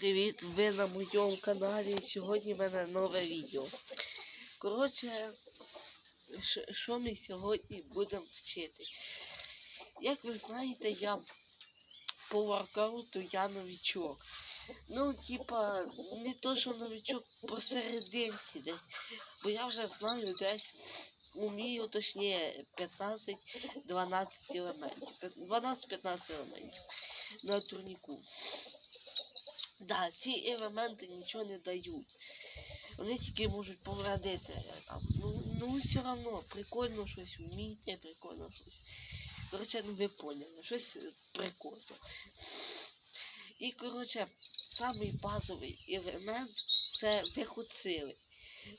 Привіт, ви на моєму каналі. Сьогодні в мене нове відео. Коротше, що- ми сьогодні будемо вчити? Як ви знаєте, я по воркауту я новічок. Ну, типа, не то, що новічок посерединці десь. Бо я вже знаю десь, умію точніше 15-12 елементів. 12-15 елементів на турніку. Да, ці елементи нічого не дають. Вони тільки можуть повредити. Там. Ну, ну все одно, прикольно щось вміти, прикольно щось. Коротше, ну ви поняли, щось прикольно. І, коротше, самий базовий елемент це виход сили.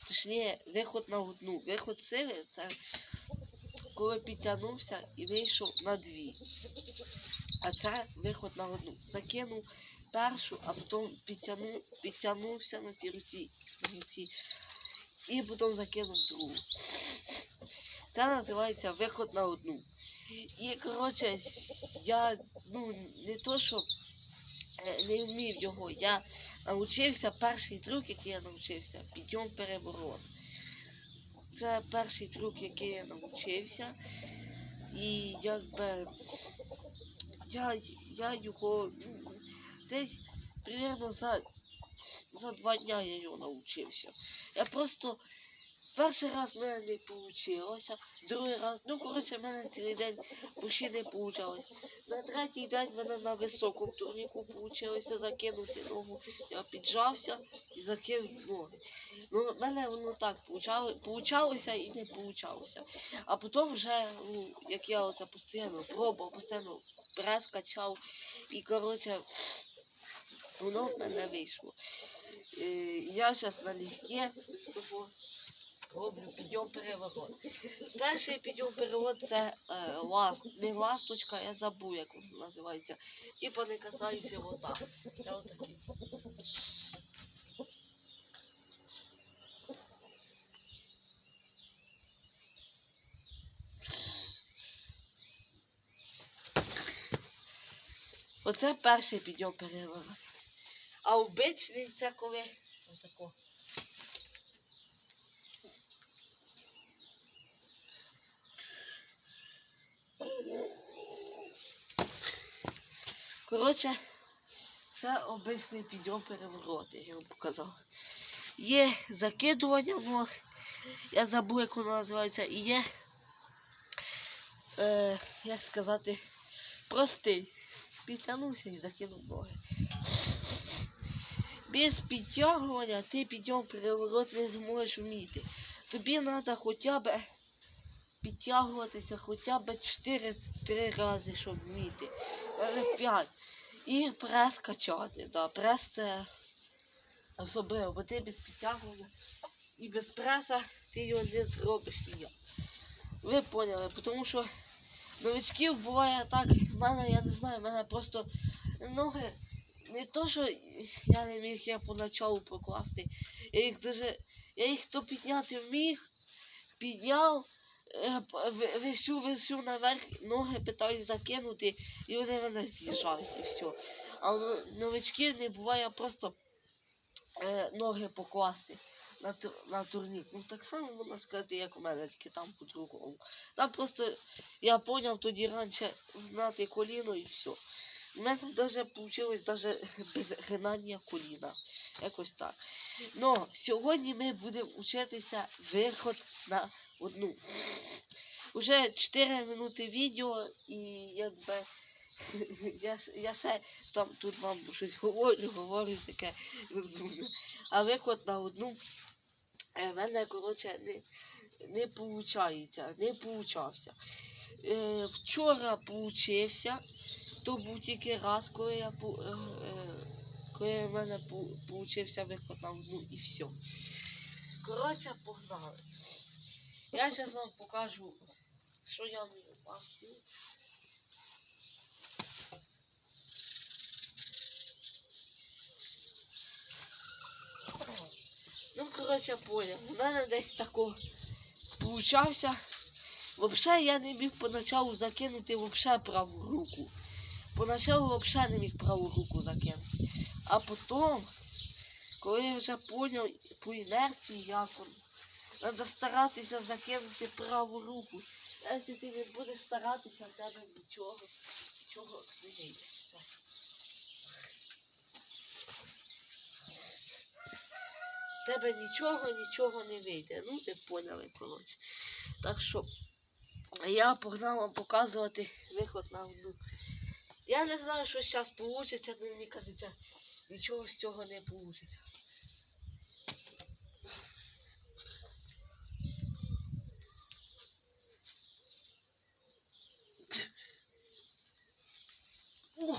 Точніше, виход на одну. Виход сили це коли підтягнувся і вийшов на дві. А це виход на одну. Закинув першу, а потім підтягнув, підтягнувся на ці руці, руці і потім закинув другу. Це називається виход на одну. І коротше, я ну не то, що е, не вмів його, я навчився перший трюк, який я навчився, підйом переворот. Це перший трюк, який я навчився. І якби я, я його ну, десь примерно за, за два дня я його навчився. Я просто перший раз в мене не вийшло, другий раз, ну коротше, в мене цілий день взагалі не вийшло. На третій день в мене на високому турніку вийшло закинути ногу. Я піджався і закинув ноги. Ну, в мене воно так получало- получалося і не получалося. А потім вже, ну, як я оце постійно пробував, постійно прес качав. І, коротше, воно в мене вийшло. Е, я зараз налегке роблю підйом переворот. Перший підйом переворот це е, ласт, не ласточка, я забув, як воно називається. Типа не касаюся живота. Це отакий. Оце перший підйом переворот. А обичний це коли отако. Коротше, це обичний підйом переворот, я вам показав. Є закидування ног, я забув, як воно називається, і є, е, як сказати, простий. Підтягнувся і закинув ноги. Без підтягування ти підйом переворот не зможеш вміти. Тобі треба хоча б підтягуватися хоча б 4 3 рази, щоб вміти. Навіть 5. І прес качати. Да. Прес це особливо, бо ти без підтягування і без преса ти його не зробиш ніяк. Ви поняли, тому що новичків буває так, в мене, я не знаю, в мене просто ноги не то, що я не міг я поначалу прокласти. Я їх даже, я їх то підняти вміг, підняв, е, висю, висю наверх, ноги питаюсь закинути, і вони мене з'їжджають і все. А новичків не буває просто е, ноги покласти на, на турнік. Ну так само можна сказати, як у мене, тільки там по-другому. Там просто я поняв тоді раніше знати коліно і все. У мене навіть вийшло даже без гинання коліна. Якось так. Но сьогодні ми будемо вчитися виход на одну. Уже 4 минути відео і якби я, я ще там тут вам щось говорю, говорю таке розумне. А виход на одну е, в мене, коротше, не, не получається, не получався. Е, вчора получився, то був тільки раз, коли я е, е, коли в мене получився виход на і все. Коротше, погнали. Я зараз вам покажу, що я вмію бачити. Ну, коротше, поняв. У мене десь тако получався. Взагалі я не міг поначалу закинути вообще праву руку. Поначалу взагалі не міг праву руку закинути. А потім, коли я вже поняв по інерції, як воно, треба старатися закинути праву руку. Якщо ти не будеш старатися, в тебе нічого, нічого не вийде. Тебе нічого, нічого не вийде. Ну, ви поняли, коротше. Так що я погнав вам показувати виход на одну. Я не знаю, що зараз вийде, але мені кажеться, нічого з цього не вийде. О,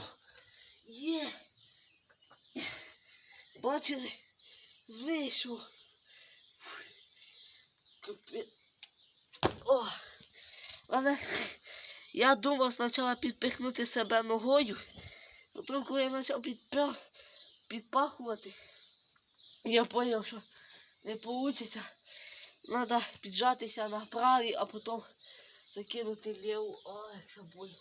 є. Бачили? Вийшло. Капець. О, але я думав спочатку підпихнути себе ногою, потім коли я почав підпя... підпахувати, я зрозумів, що не вийде. Треба піджатися на правій, а потім закинути ліву. Ой, як це больно.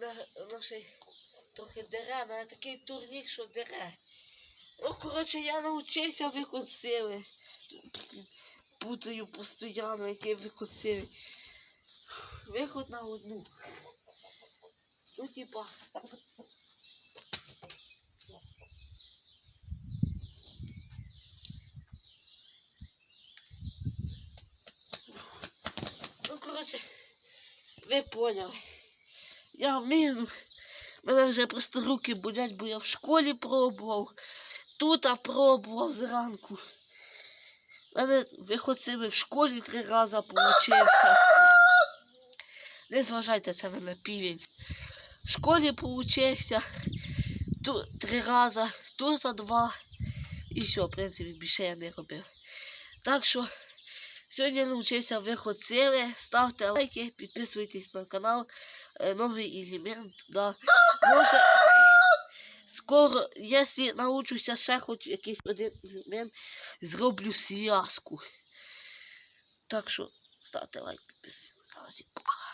На- ще трохи дере, мене такий турнік, що дере. Ну, коротше, я навчився виконати сили. Путаю постійно, який виконати сили. Виход на одну. Ну, типа. Ну, коротше, ви поняли. Я вмію. Мене вже просто руки болять, бо я в школі пробував. Тут пробував зранку. Мене виход цими в школі три рази получився. Не зважайте, це мене півень. В школі получився тут три рази, тут два. І все, в принципі, більше я не робив. Так що сьогодні навчився виход сили. Ставте лайки, підписуйтесь на канал. Е, Новий елемент. Да. Може, скоро, якщо научуся ще хоч якийсь один елемент, зроблю зв'язку. Так що ставте лайк, підписуйтесь на канал.